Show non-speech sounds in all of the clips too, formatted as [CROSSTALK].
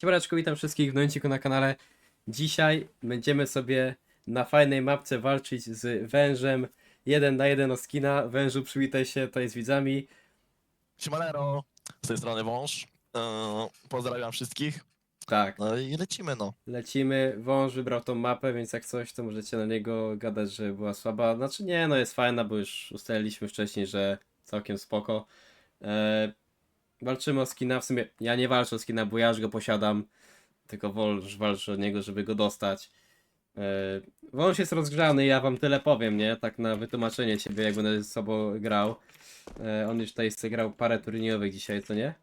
Siemaneczko, witam wszystkich w Nęciku na kanale. Dzisiaj będziemy sobie na fajnej mapce walczyć z wężem. Jeden na jeden o skina. Wężu, przywitaj się tutaj z widzami. Siemanero, z tej strony Wąż. Eee, pozdrawiam wszystkich. Tak, No i lecimy no. lecimy. Wąż wybrał tą mapę, więc jak coś, to możecie na niego gadać, że była słaba. Znaczy nie, no jest fajna, bo już ustaliliśmy wcześniej, że całkiem spoko. E, walczymy o skina, w sumie ja nie walczę o skina, bo ja już go posiadam. Tylko Wąż walczy o niego, żeby go dostać. E, Wąż jest rozgrzany, ja wam tyle powiem, nie? Tak na wytłumaczenie ciebie, jak będę z sobą grał. E, on już tutaj sobie grał parę turniejowych dzisiaj, co nie?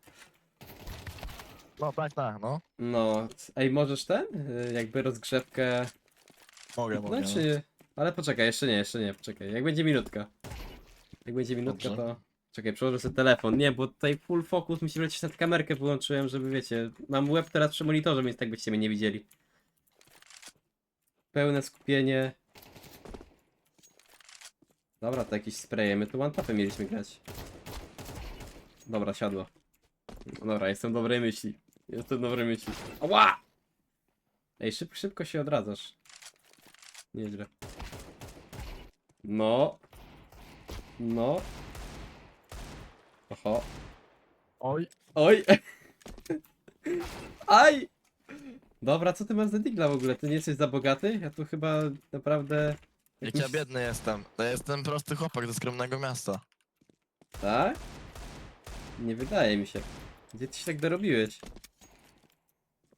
No tak, tak, no. No, ej, możesz ten? Y, Jakby rozgrzewkę. Mogę, mogę. no. Znaczy. Ale poczekaj, jeszcze nie, jeszcze nie, poczekaj. Jak będzie minutka. Jak będzie minutka, Dobrze. to. Czekaj, przełożę sobie telefon. Nie, bo tutaj full focus musi lecieć nad kamerkę wyłączyłem, żeby wiecie. Mam web teraz przy monitorze, więc tak byście mnie nie widzieli. Pełne skupienie. Dobra, to jakieś spreje. My tu one mieliśmy grać. Dobra, siadło. No Dobra, jestem dobrej myśli. Jestem dobrej myśli. Ała! Ej, szyb, szybko się odradzasz. Nieźle. No. No. Oho. Oj, Oj! [LAUGHS] Aj! Dobra, co ty masz za digla w ogóle? Ty nie jesteś za bogaty? Ja tu chyba naprawdę... jak ja biedny jestem. To jestem prosty chłopak ze skromnego miasta. Tak? Nie wydaje mi się. Gdzie ty się tak dorobiłeś?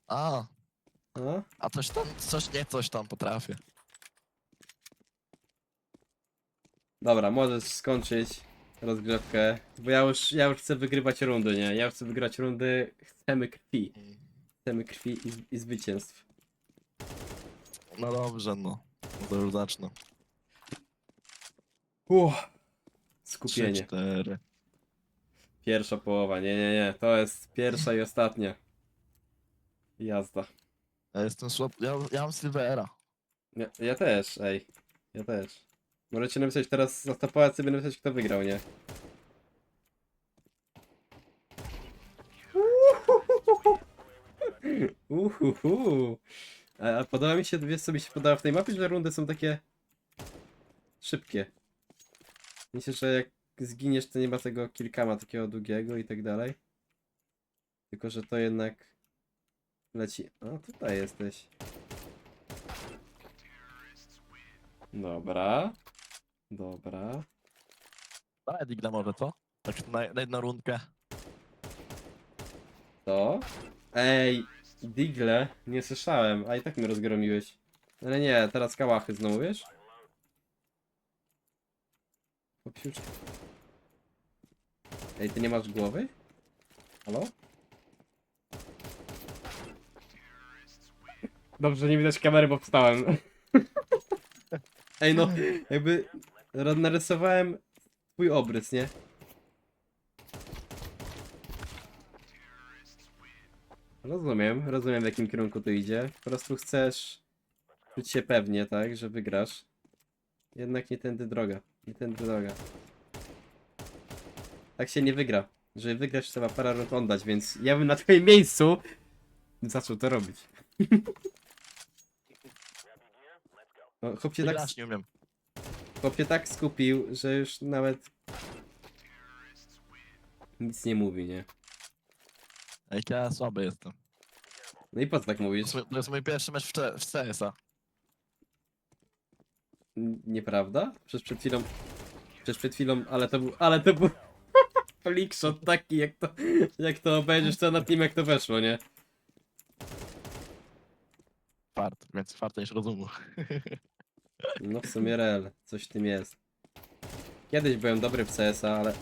A, No? a coś tam, coś nie coś tam potrafię. Dobra, możesz skończyć rozgrzewkę, bo ja już, ja już chcę wygrywać rundy, nie? Ja już chcę wygrać rundy, chcemy krwi. Chcemy krwi i, i zwycięstw. No dobrze, no. No to już zacznę. Uff. Trzy, Skupienie. cztery. Pierwsza połowa, nie, nie, nie. To jest pierwsza i ostatnia. Jazda. Ja jestem słab... Ja, ja mam Silvera. Ja, ja też, ej. Ja też. Możecie napisać teraz, zastopować sobie napisać kto wygrał, nie? Uhuhu. A, podoba mi się, wiesz co mi się podoba w tej mapie, że rundy są takie szybkie. Myślę, że jak zginiesz, to nie ma tego kilkama takiego długiego i tak dalej. Tylko, że to jednak leci. A, tutaj jesteś. Dobra. Dobra. Daj digla może, co? Tak na, na jedną rundkę. To? Ej, Digle, nie słyszałem, a i tak mnie rozgromiłeś. Ale nie, teraz kałachy znowu, wiesz? Popsiuczki. Ej, ty nie masz głowy? Halo? Dobrze, nie widać kamery, bo wstałem. Ej, no, jakby narysowałem twój obrys, nie? Rozumiem, rozumiem w jakim kierunku to idzie. Po prostu chcesz czuć się pewnie, tak, że wygrasz. Jednak nie tędy droga, nie tędy droga. Tak się nie wygra. Żeby wygrać trzeba parę rund oddać, więc ja bym na twoim miejscu zaczął to robić. [LAUGHS] No, chłop się tak. Chłop się tak skupił, że już nawet nic nie mówi, nie? Ej, ja słaby jestem. No i po co tak mówisz? to jest mój pierwszy mecz w, C- w CS-a. N- Nieprawda? Przecież przed chwilą. Przecież przed chwilą, ale to był. Ale to był. [LAUGHS] Flickshot taki, jak to. Jak to obejrzysz, to nad nim jak to weszło, nie? Fart, więc fart niż rozumu. [LAUGHS] No w sumie real, coś w tym jest. Kiedyś byłem dobry w CS-a, ale.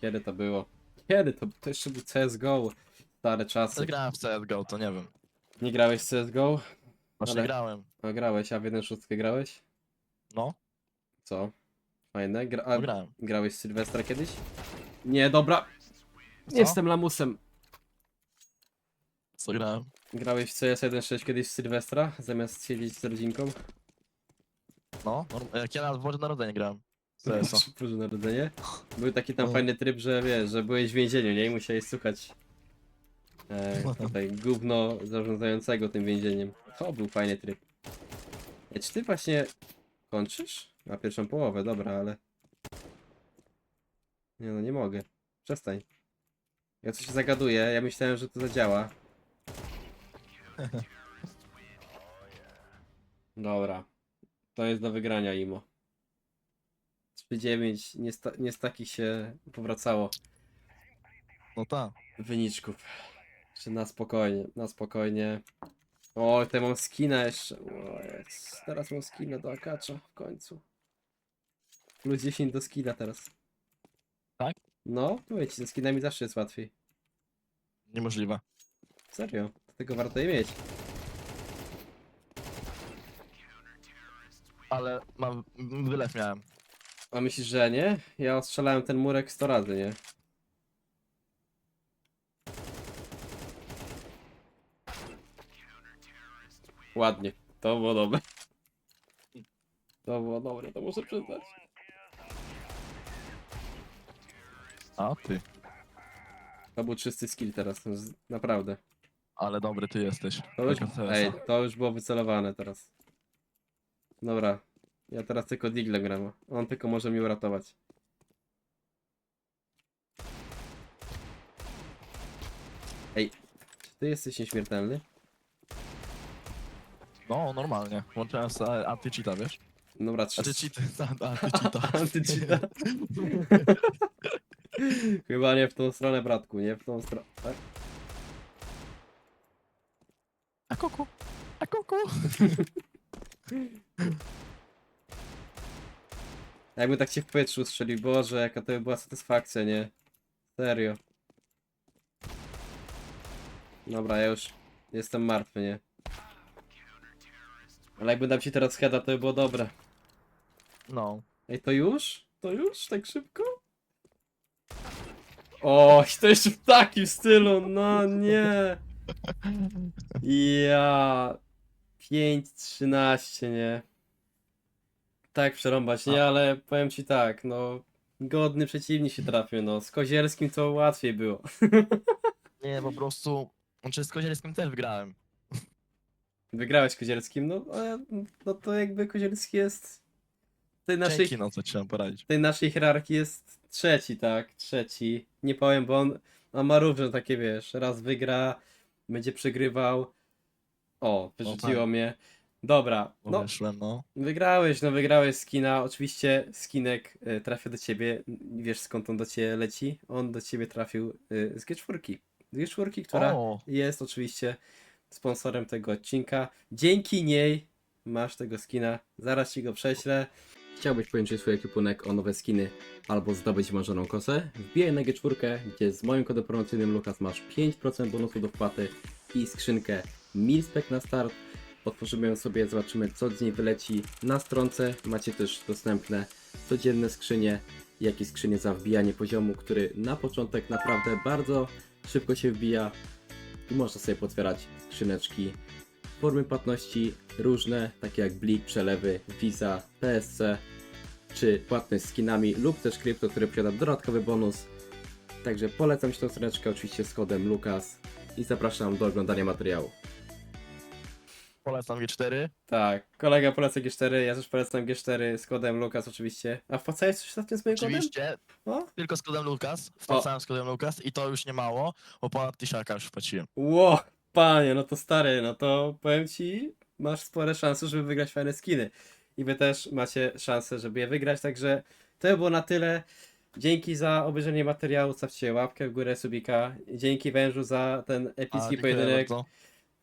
Kiedy to było? Kiedy to? To jeszcze był CSGO. Stare czasy. Grałem w CSGO, to nie wiem. Nie grałeś w CSGO? Właśnie Ale- grałem. A grałeś, a w 1.6 grałeś? No, Co? Fajne. Gra... no A grałem. grałeś w Sylwestra kiedyś? Nie, dobra. Co? Jestem lamusem. Co grałem? Grałeś w CS 1.6 kiedyś z Sylwestra, zamiast siedzieć z rodzinką? No, norm- jak ja na Boże Narodzenie grałem. [LAUGHS] CS-a. Boże Narodzenie. Był taki tam No. fajny tryb, że wiesz, że byłeś w więzieniu, nie? I musiałeś słuchać e, [LAUGHS] tutaj gówno zarządzającego tym więzieniem. To był fajny tryb. Ej, czy ty właśnie kończysz? Na pierwszą połowę, dobra, ale... Nie no, nie mogę. Przestań. Ja coś się zagaduję, ja myślałem, że to zadziała. [LAUGHS] Dobra. To jest do wygrania, Imo. 3-9, nie, z ta- nie z takich się powracało No tak. wyniczków. Jeszcze na spokojnie, na spokojnie. O, tutaj mam skina jeszcze. O, jest. Teraz mam skina do Akacza w końcu. Plus 10 do skina teraz. Tak? No, mówię ci, ze skinami zawsze jest łatwiej. Niemożliwe. Serio, dlatego warto je mieć. Ale mam wylew miałem. A myślisz, że nie? Ja ostrzelałem ten murek 100 razy, nie? Ładnie. To było dobre. To było dobre, to muszę przyznać. A ty. To był czysty skill teraz, to jest- naprawdę. Ale dobry ty jesteś. To już, Taka CS-a. ej, to już było wycelowane teraz. Dobra. Ja teraz tylko Diglem gram. On tylko może mnie uratować. Ej, czy ty jesteś nieśmiertelny? No, normalnie. Włączyłem sobie anti-cheata, wiesz? Dobra, trzy... Znaczy cheaty, [LAUGHS] anti-cheata. [LAUGHS] [LAUGHS] Chyba nie w tą stronę, bratku, nie w tą stronę. Tak? A kuku. A kuku. [LAUGHS] Jakby tak cię w powietrzu strzelił, Boże, jaka to by była satysfakcja, nie? Serio. Dobra, ja już jestem martwy, nie? Ale jakby dam ci teraz heada, to by było dobre. No. Ej, to już? To już? Tak szybko? O, to jeszcze w takim stylu, no nie. Ja. 5-13, nie. Tak przerąbać, nie, ale powiem ci tak, no. Godny przeciwnik się trafił, no. Z Kozierskim to łatwiej było. [LAUGHS] Nie, po prostu... Znaczy z Kozielskim też wygrałem. Wygrałeś Kozierskim, no, ale, no to jakby Kozierski jest. W tej naszej, Dzięki, no co ci mam poradzić. w tej naszej hierarchii jest trzeci, tak, trzeci. Nie powiem, bo on, on ma różne takie, wiesz, raz wygra, będzie przegrywał. O, wyrzuciło tak. mnie. Dobra, No, no no. wygrałeś, no wygrałeś skina. Oczywiście skinek y, trafia do ciebie. Wiesz skąd on do ciebie leci? On do ciebie trafił y, z G4. Z G4, która O, jest oczywiście sponsorem tego odcinka. Dzięki niej masz tego skina. Zaraz ci go prześlę. Chciałbyś połączyć swój ekwipunek o nowe skiny albo zdobyć marzoną kosę? Wbijaj na G4, gdzie z moim kodem promocyjnym Lukas masz 5% bonusu do wpłaty i skrzynkę Milspec na start. Otworzymy ją sobie, zobaczymy co z niej wyleci. Na stronce macie też dostępne codzienne skrzynie, jak i skrzynie za wbijanie poziomu, który na początek naprawdę bardzo szybko się wbija i można sobie potwierać skrzyneczki. Formy płatności różne, takie jak Blik, przelewy, Visa, PSC, czy płatność skinami lub też krypto, które posiada dodatkowy bonus. Także polecam Ci tą stroneczkę oczywiście z kodem LUKAS i zapraszam do oglądania materiału. polecam G4. Tak, kolega poleca G4, ja też polecam G4 z kodem LUKAS oczywiście. A wpłacałeś coś ostatnio z moim kodem? Oczywiście, O? tylko z kodem Lukas. Wpłacałem z kodem Lukas i to już nie mało, bo ponad tysiaka już wpłaciłem. Ło, panie, no to stary, no to powiem ci, masz spore szanse, żeby wygrać fajne skiny. I wy też macie szansę, żeby je wygrać, także to by było na tyle. Dzięki za obejrzenie materiału, stawcie łapkę w górę, subika. Dzięki wężu za ten A, epicki dziękuję pojedynek. bardzo.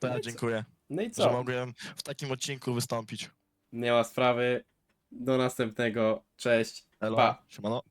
No ja i co? dziękuję, No i że co? mogłem w takim odcinku wystąpić. Nie ma sprawy. Do następnego. Cześć. Elo, Pa. siemano.